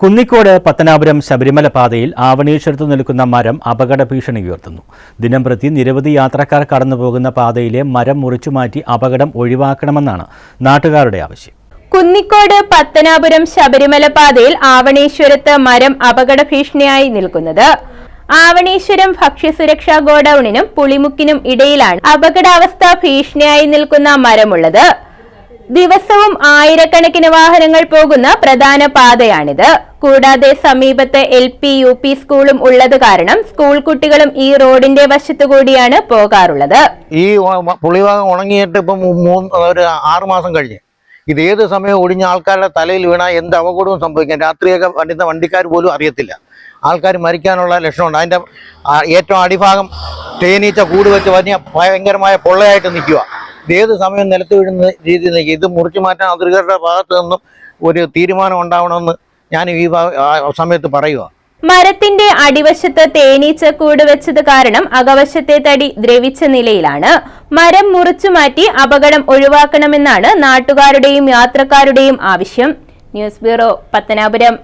കുന്നിക്കോട് പത്തനാപുരം ശബരിമല പാതയിൽ ആവണീശ്വരത്ത് നിൽക്കുന്ന മരം അപകട ഭീഷണി ഉയർത്തുന്നു. ദിനം പ്രതി നിരവധി യാത്രക്കാർ കടന്നുപോകുന്ന പാതയിലെ മരം മുറിച്ചുമാറ്റി അപകടം ഒഴിവാക്കണമെന്നാണ് നാട്ടുകാരുടെ ആവശ്യം. കുന്നിക്കോട് പത്തനാപുരം ശബരിമല പാതയിൽ ആവണീശ്വരത്ത് മരം അപകട ഭീഷണിയായി നിൽക്കുന്നത്. ആവണീശ്വരം ഭക്ഷ്യസുരക്ഷാ ഗോഡൌണിനും പുളിമുക്കിനും ഇടയിലാണ് അപകടാവസ്ഥ ഭീഷണിയായി നിൽക്കുന്ന മരമുള്ളത്. ദിവസവും ആയിരക്കണക്കിന് വാഹനങ്ങൾ പോകുന്ന പ്രധാന പാതയാണിത്. കൂടാതെ സമീപത്തെ എൽ പി യു പി സ്കൂളും ഉള്ളത് കാരണം സ്കൂൾ കുട്ടികളും ഈ റോഡിന്റെ വശത്തുകൂടിയാണ് പോകാറുള്ളത്. ഈ പുളിഭാഗം ഉണങ്ങിയിട്ട് ഇപ്പം ആറുമാസം മാസം കഴിഞ്ഞ്. ഇത് ഏത് സമയം ഒടിഞ്ഞ ആൾക്കാരുടെ തലയിൽ വീണാൽ എന്ത് അപകടവും സംഭവിക്കാം രാത്രിയൊക്കെ വരുന്ന വണ്ടിക്കാർ പോലും അറിയത്തില്ല. ആൾക്കാർ മരിക്കാനുള്ള ലക്ഷണമുണ്ട്. അതിന്റെ ഏറ്റവും അടിഭാഗം തേനീച്ച കൂട് വെച്ച് വലിയ ഭയങ്കരമായ പൊള്ളയായിട്ട് നിൽക്കുക ഏത് സമയം നിലത്ത് വീഴുന്ന നിൽക്കുക ഇത് മുറിച്ചു മാറ്റാൻ അധികൃതരുടെ ഭാഗത്ത് നിന്നും ഒരു തീരുമാനം ഉണ്ടാവണമെന്ന് ഞാൻ ഈ സമയത്ത് പറയുക മരത്തിന്റെ അടിവശത്ത് തേനീച്ച കൂട് വെച്ചത് കാരണം അകവശത്തെ തടി ദ്രവിച്ച നിലയിലാണ്. മരം മുറിച്ചു മാറ്റി അപകടം ഒഴിവാക്കണമെന്നാണ് നാട്ടുകാരുടെയും യാത്രക്കാരുടെയും ആവശ്യം. News bureau Pathanapuram.